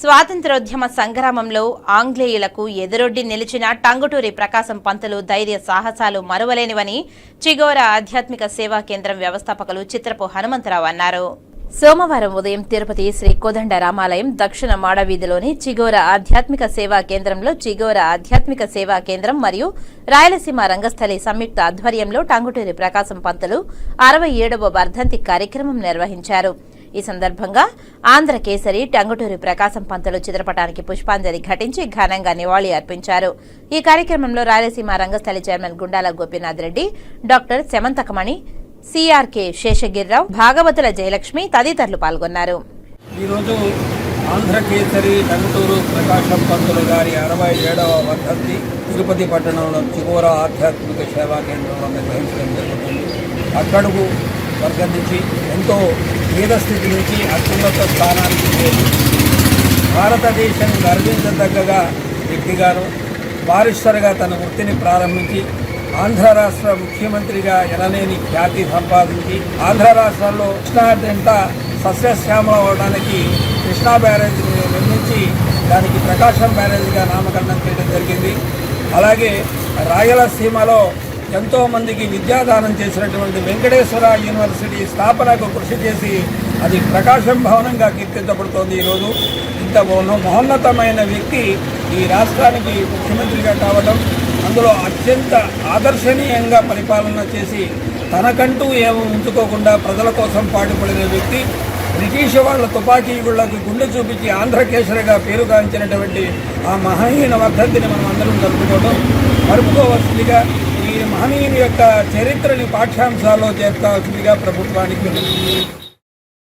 స్వాతంత్రోద్యమ సంగ్రామంలో ఆంగ్లేయులకు ఎదురొడ్డి నిలిచిన టంగుటూరి ప్రకాశం పంతులు ధైర్య సాహసాలు మరువలేనివని చిగోర ఆధ్యాత్మిక సేవా కేంద్రం వ్యవస్థాపకులు చిత్రపు హనుమంతరావు అన్నారు. సోమవారం ఉదయం తిరుపతి శ్రీ కోదండ రామాలయం దక్షిణ మాడవీధిలోని చిగోర ఆధ్యాత్మిక సేవా కేంద్రంలో చిగోర ఆధ్యాత్మిక సేవా కేంద్రం మరియు రాయలసీమ రంగస్థలి సంయుక్త ఆధ్వర్యంలో టంగుటూరి ప్రకాశం పంతులు అరవై ఏడవ వర్ధంతి కార్యక్రమం నిర్వహించారు. ఈ సందర్భంగా ఆంధ్ర కేసరి టంగుటూరి ప్రకాశం పంతులు చిత్రపటానికి పుష్పాంజలి ఘటించి ఘనంగా నివాళి అర్పించారు. ఈ కార్యక్రమంలో Rayalaseema Rangasthali chairman Gundala Gopinath Reddy doctor Shamantakamani C R K Seshagiri Rao Bhagavatula Jayalakshmi తదితరులు పాల్గొన్నారు. ఈరోజు ఆంధ్రకేసరి టంగుటూరు ప్రకాశం పంతులు గారి అరవై ఏడవ వర్ధంతి తిరుపతి పట్టణంలో చివర ఆధ్యాత్మిక సేవా కేంద్రంలో నిర్వహించడం జరుగుతుంది. అక్కడకు వర్గందించి ఎంతో పేద స్థితి నుంచి అత్యున్నత స్థానానికి చేరి భారతదేశం గర్వించదగ్గగా వ్యక్తిగాను బారిస్టర్గా తన వృత్తిని ప్రారంభించి ఆంధ్ర రాష్ట్ర ముఖ్యమంత్రిగా ఎనలేని ఖ్యాతి సంపాదించి ఆంధ్ర రాష్ట్రంలో కృష్ణా డెల్ట సస్యశ్యామలం అవడానికి కృష్ణా బ్యారేజ్ నిర్మించి దానికి ప్రకాశం బ్యారేజ్గా నామకరణం చేయడం జరిగింది. అలాగే రాయలసీమలో ఎంతో మందికి విద్యాదానం చేసినటువంటి వెంకటేశ్వర యూనివర్సిటీ స్థాపనకు కృషి చేసి అది ప్రకాశం భవనంగా కీర్తించబడుతోంది ఈరోజు. ఇంత మహోన్నతమైన వ్యక్తి ఈ రాష్ట్రానికి ముఖ్యమంత్రిగా కావడం అందులో అత్యంత ఆదర్శనీయంగా పరిపాలన చేసి తనకంటూ ఏమీ ఉంచుకోకుండా ప్రజల కోసం పాటుపడిన వ్యక్తి బ్రిటిష్ వాళ్ళ తుపాకీ గుండె చూపించి ఆంధ్రకేసరిగా పేరుగాంచినటువంటి ఆ మహనీయుని వర్ధంతిని మనం అందరం జరుపుకోవడం జరుపుకోవాల్సిందిగా మహనీయుని యొక్క చరిత్రని పాఠ్యాంశాల్లో చేర్చాల్సిందిగా ప్రభుత్వానికి